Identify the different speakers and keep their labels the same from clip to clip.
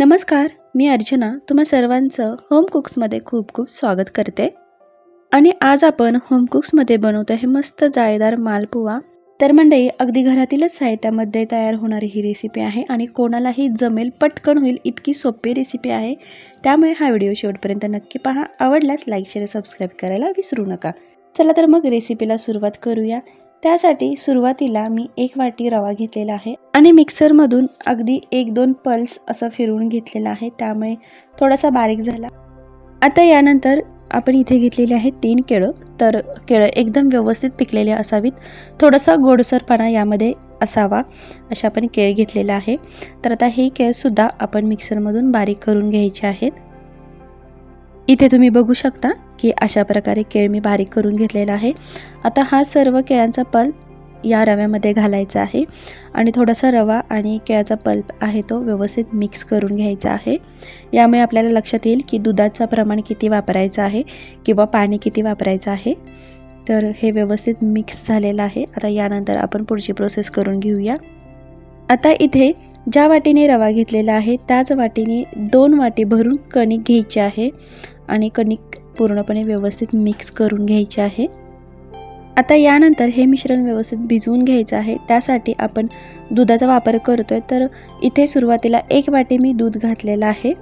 Speaker 1: नमस्कार मी अर्चना. तुम्हा सर्वांचं होम कुक्समध्ये खूप खूप स्वागत करते. आणि आज आपण होम कुक्समध्ये बनवतो हे मस्त जाळीदार मालपुवा. तर मंडई अगदी घरातीलच साहित्यामध्ये तयार होणारी ही रेसिपी आहे आणि कोणालाही जमेल पटकन होईल इतकी सोपी रेसिपी आहे. त्यामुळे हा व्हिडिओ शेवटपर्यंत नक्की पहा. आवडल्यास लाईक शेअर सबस्क्राईब करायला विसरू नका. चला तर मग रेसिपीला सुरुवात करूया. त्यासाठी सुरुवातीला मी एक वाटी रवा घेतलेला आहे आणि मिक्सरमधून अगदी एक दोन पल्स असं फिरवून घेतलेला आहे. त्यामुळे थोडासा बारीक झाला. आता यानंतर आपण इथे घेतलेले आहे तीन केळं. तर केळं एकदम व्यवस्थित पिकलेले असावीत. थोडासा गोडसरपणा यामध्ये असावा अशा आपण केळ घेतलेलं आहे. तर आता हे केळसुद्धा आपण मिक्सरमधून बारीक करून घ्यायचे आहेत. इथे तुम्ही बघू शकता की अशा प्रकारे केळ मी बारीक करून घेतलेला आहे. आता हा सर्व केळ्यांचा पल्प या रव्यामध्ये घालायचा आहे. आणि थोडासा रवा आणि केळाचा पल्प आहे तो व्यवस्थित मिक्स करून घ्यायचा आहे. यामुळे आपल्याला लक्षात येईल की दुधाचं प्रमाण किती वापरायचं आहे किंवा पाणी किती वापरायचं आहे. तर हे व्यवस्थित मिक्स झालेलं आहे. आता यानंतर आपण पुढची प्रोसेस करून घेऊया. आता इथे ज्या वाटीने रवा घेतलेला आहे त्याच वाटीने दोन वाटी भरून कणिक घ्यायची आहे. आणि कणिक पूर्णपणे व्यवस्थित मिक्स करून घ्यायचे आहे. आता यानंतर हे मिश्रण व्यवस्थित भिजवून घ्यायचं आहे. त्यासाठी आपण दुधाचा वापर करतो आहे तर इथे सुरुवातीला एक वाटी मी दूध घातलेलं आहे.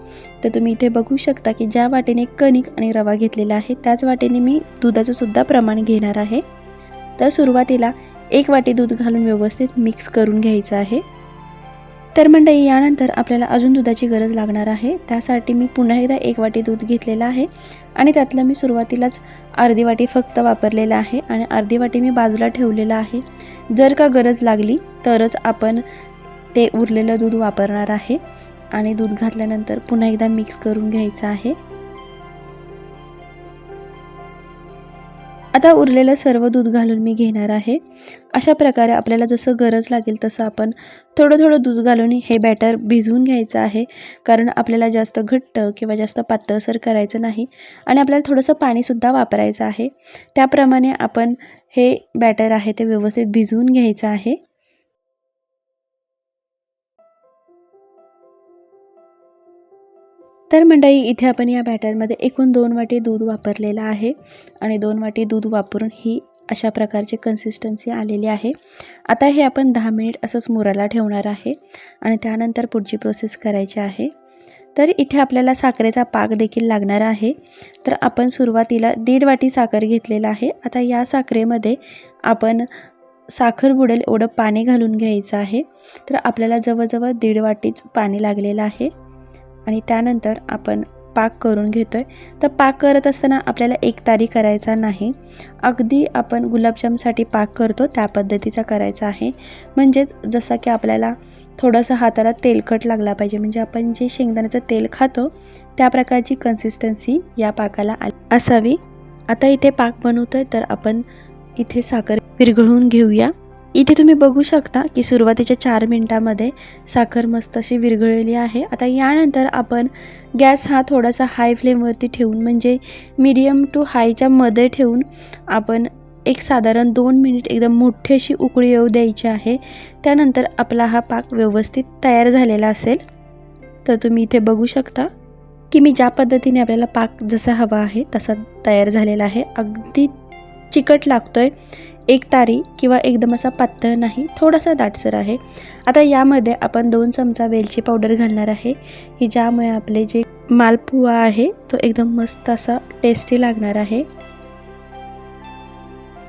Speaker 1: तर तुम्ही इथे बघू शकता की ज्या वाटीने कणिक आणि रवा घेतलेला आहे त्याच वाटीने मी दुधाचं सुद्धा प्रमाण घेणार आहे. तर सुरुवातीला एक वाटी दूध घालून व्यवस्थित मिक्स करून घ्यायचं आहे. तर मंडळी यानंतर आपल्याला अजून दुधाची गरज लागणार आहे. त्यासाठी मी पुन्हा एकदा एक वाटी दूध घेतलेलं आहे आणि त्यातलं मी सुरुवातीलाच अर्धी वाटी फक्त वापरलेलं आहे आणि अर्धी वाटी मी बाजूला ठेवलेलं आहे. जर का गरज लागली तरच आपण ते उरलेलं दूध वापरणार आहे आणि दूध घातल्यानंतर पुन्हा एकदा मिक्स करून घ्यायचं आहे. आता उरलेलं सर्व दूध घालून मी घेणार आहे. अशा प्रकारे आपल्याला जसं गरज लागेल तसं आपण थोडं थोडं दूध घालून हे बॅटर भिजवून घ्यायचं आहे. कारण आपल्याला जास्त घट्ट किंवा जास्त पातळसर करायचं नाही आणि आपल्याला थोडंसं पाणीसुद्धा वापरायचं आहे. त्याप्रमाणे आपण हे बॅटर आहे ते व्यवस्थित भिजवून घ्यायचं आहे. तर मंडळी इथे आपण या बॅटरमध्ये एकूण दोन वाटी दूध वापरलेलं आहे आणि दोन वाटी दूध वापरून ही अशा प्रकारची कन्सिस्टन्सी आलेली आहे. आता हे आपण दहा मिनिट असंच मुराला ठेवणार आहे आणि त्यानंतर पुढची प्रोसेस करायची आहे. तर इथे आपल्याला साखरेचा पाक देखील लागणार आहे. तर आपण सुरुवातीला दीड वाटी साखर घेतलेला आहे. आता या साखरेमध्ये आपण साखर बुडेल एवढं पाणी घालून घ्यायचं आहे. तर आपल्याला जवळजवळ दीड वाटीच पाणी लागलेलं आहे. आणि त्यानंतर आपण पाक करून घेतो आहे तर पाक करत असताना आपल्याला एक तारी करायचा नाही. अगदी आपण गुलाबजामसाठी पाक करतो त्या पद्धतीचा करायचा आहे. म्हणजेच जसं की आपल्याला थोडंसं हाताला तेलकट लागला पाहिजे. म्हणजे आपण जे शेंगदाण्याचं तेल खातो त्या प्रकारची कन्सिस्टन्सी या पाकाला असावी. आता इथे पाक बनवतो आहे तर आपण इथे साखर विरघळून घेऊया. इथे तुम्ही बघू शकता की सुरुवातीच्या चार मिनटामध्ये साखर मस्त अशी विरघळलेली आहे. आता यानंतर आपण गॅस हा थोडासा हाय फ्लेमवरती ठेवून म्हणजे मीडियम टू हायच्या मध्ये ठेवून आपण एक साधारण दोन मिनिट एकदम मोठी अशी उकळी येऊ द्यायची आहे. त्यानंतर आपला हा पाक व्यवस्थित तयार झालेला असेल. तर तुम्ही इथे बघू शकता की मी ज्या पद्धतीने आपल्याला पाक जसा हवा आहे तसा तयार झालेला आहे. अगदी चिकट लागतोय. एक तारी किंवा एकदम असा पातळ नाही थोडासा दाटसर आहे. आता यामध्ये आपण दोन चमचा वेलची पावडर घालणार आहे की ज्यामुळे आपले जे मालपुवा आहे तो एकदम मस्त असा टेस्टी लागणार आहे.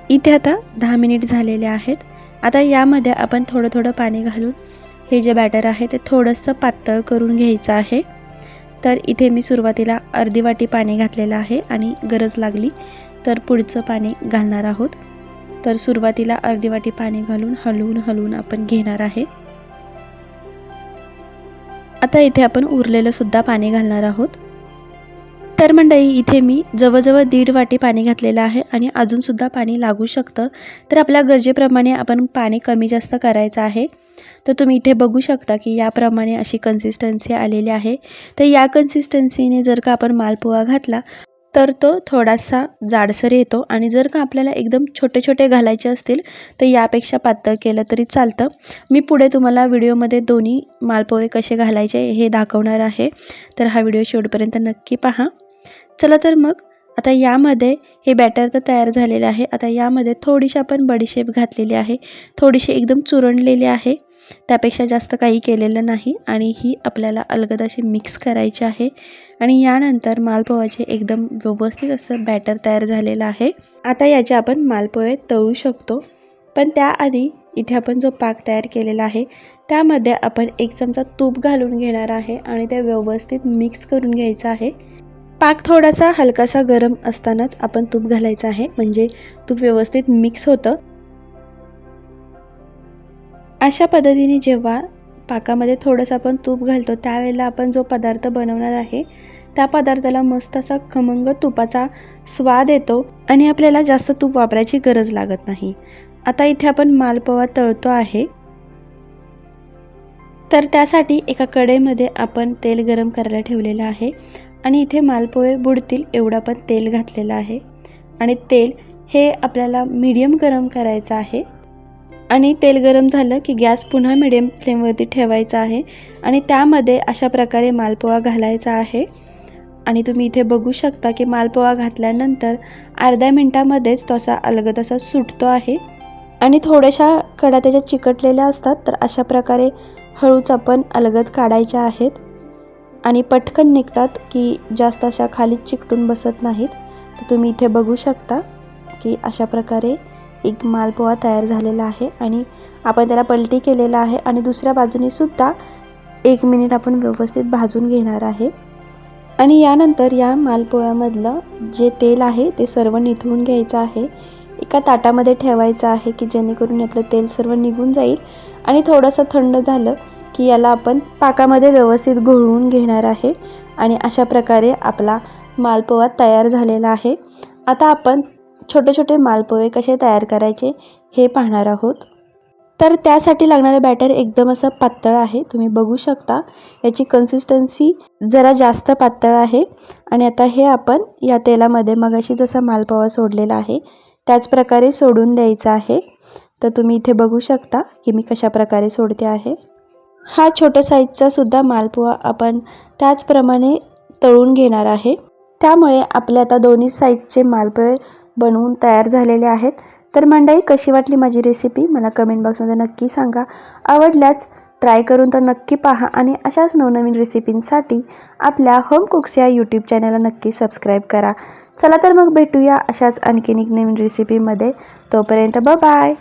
Speaker 1: इथे आता दहा मिनिट झालेले आहेत. आता यामध्ये आपण थोडं थोडं पाणी घालून हे जे बॅटर आहे ते थोडंसं पातळ करून घ्यायचं आहे. तर इथे मी सुरुवातीला अर्धी वाटी पाणी घातलेलं आहे आणि गरज लागली. तर पुढचं पाणी घालणार आहोत. तर सुरुवातीला अर्धी वाटी पाणी घालून हलवून हलवून आपण घेणार आहे. आता इथे आपण उरलेलं सुद्धा पाणी घालणार आहोत. तर मंडळी इथे मी जवळजवळ दीड वाटी पाणी घातलेलं आहे आणि अजूनसुद्धा पाणी लागू शकतं. तर आपल्या गरजेप्रमाणे आपण पाणी कमी जास्त करायचं आहे. तर तुम्ही इथे बघू शकता की याप्रमाणे अशी कन्सिस्टन्सी आलेली आहे. तर या कन्सिस्टन्सीने जर का आपण मालपोहा घातला तर तो थोडासा जाडसर येतो आणि जर का आपल्याला एकदम छोटे छोटे घालायचे असतील तर यापेक्षा पातळ केलं तरी चालतं. मी पुढे तुम्हाला व्हिडिओमध्ये दोन्ही मालपोहे कसे घालायचे हे दाखवणार आहे. तर हा व्हिडिओ शेवटपर्यंत नक्की पहा. चला तर मग आता यामध्ये हे बॅटर तर तयार झालेलं आहे. आता यामध्ये थोडीशी आपण बडीशेप घातलेली आहे. थोडीशी एकदम चुरणलेली आहे. त्यापेक्षा जास्त काही केलेलं नाही आणि ही आपल्याला अलगद अशी मिक्स करायची आहे. आणि यानंतर मालपोह्याचे एकदम व्यवस्थित असं बॅटर तयार झालेलं आहे. आता याचे आपण मालपोहे तळू शकतो. पण त्याआधी इथे आपण जो पाक तयार केलेला आहे त्यामध्ये आपण एक चमचा तूप घालून घेणार आहे आणि ते व्यवस्थित मिक्स करून घ्यायचं आहे. पाक थोडासा हलकासा गरम असतानाच आपण तूप घालायचं आहे. म्हणजे तूप व्यवस्थित मिक्स होतं. अशा पद्धतीने जेव्हा पाकामध्ये थोडंसं आपण तूप घालतो त्यावेळेला आपण जो पदार्थ बनवणार आहे त्या पदार्थाला मस्त असा खमंग तुपाचा स्वाद येतो आणि आपल्याला जास्त तूप वापरायची गरज लागत नाही. आता इथे आपण मालपोहा तळतो आहे. तर त्यासाठी एका कढईमध्ये आपण तेल गरम करायला ठेवलेलं आहे आणि इथे मालपोहे बुडतील एवढं पण तेल घातलेलं आहे. आणि तेल हे आपल्याला मीडियम गरम करायचं आहे. आणि तेल गरम झालं की गॅस पुन्हा मिडियम फ्लेमवरती ठेवायचा आहे. आणि त्यामध्ये अशा प्रकारे मालपोहा घालायचा आहे. आणि तुम्ही इथे बघू शकता की मालपोहा घातल्यानंतर अर्ध्या मिनटामध्येच तसा अलगद असा सुटतो आहे. आणि थोड्याशा कडा त्याच्या चिकटलेल्या असतात तर अशा प्रकारे हळूच आपण अलगद काढायच्या आहेत. आणि पटकन निघतात की जास्त अशा खाली चिकटून बसत नाहीत. तर तुम्ही इथे बघू शकता की अशा प्रकारे एक मालपोहा तयार झालेला आहे आणि आपण त्याला पलटी केलेला आहे आणि दुसऱ्या बाजूने सुद्धा एक मिनिट आपण व्यवस्थित भाजून घेणार आहे. आणि यानंतर या मालपोह्यामधलं जे तेल आहे ते सर्व निथळून घ्यायचं आहे. एका ताटामध्ये ठेवायचं आहे की जेणेकरून यातलं तेल सर्व निघून जाईल आणि थोडंसं थंड झालं की याला आपण पाकामध्ये व्यवस्थित घोळवून घेणार आहे. आणि अशा प्रकारे आपला मालपोहा तयार झालेला आहे. आता आपण छोटे छोटे मालपोहे कसे तयार करायचे हे पाहणार आहोत. तर त्यासाठी लागणारं बॅटर एकदम असं पातळ आहे तुम्ही बघू शकता. याची कन्सिस्टन्सी जरा जास्त पातळ आहे आणि आता हे आपण या तेलामध्ये मगाशी जसा मालपोहा सोडलेला आहे त्याच प्रकारे सोडून द्यायचा आहे. तर तुम्ही इथे बघू शकता की मी कशा प्रकारे सोडते आहे. हा छोट्या साईजचा सुद्धा मालपोहा आपण त्याचप्रमाणे तळून घेणार आहे. त्यामुळे आपले आता दोन्ही साईजचे मालपोहे बनवून तयार झालेले आहेत. तर मंडई कशी वाटली माझी रेसिपी मला कमेंट बॉक्समध्ये नक्की सांगा. आवडल्यास ट्राय करून तर नक्की पहा आणि अशाच नवनवीन रेसिपींसाठी आपल्या होम कुक्स या यूट्यूब चॅनलला नक्की सबस्क्राईब करा. चला तर मग भेटूया अशाच आणखीन एक नवीन रेसिपीमध्ये तोपर्यंत ब बाय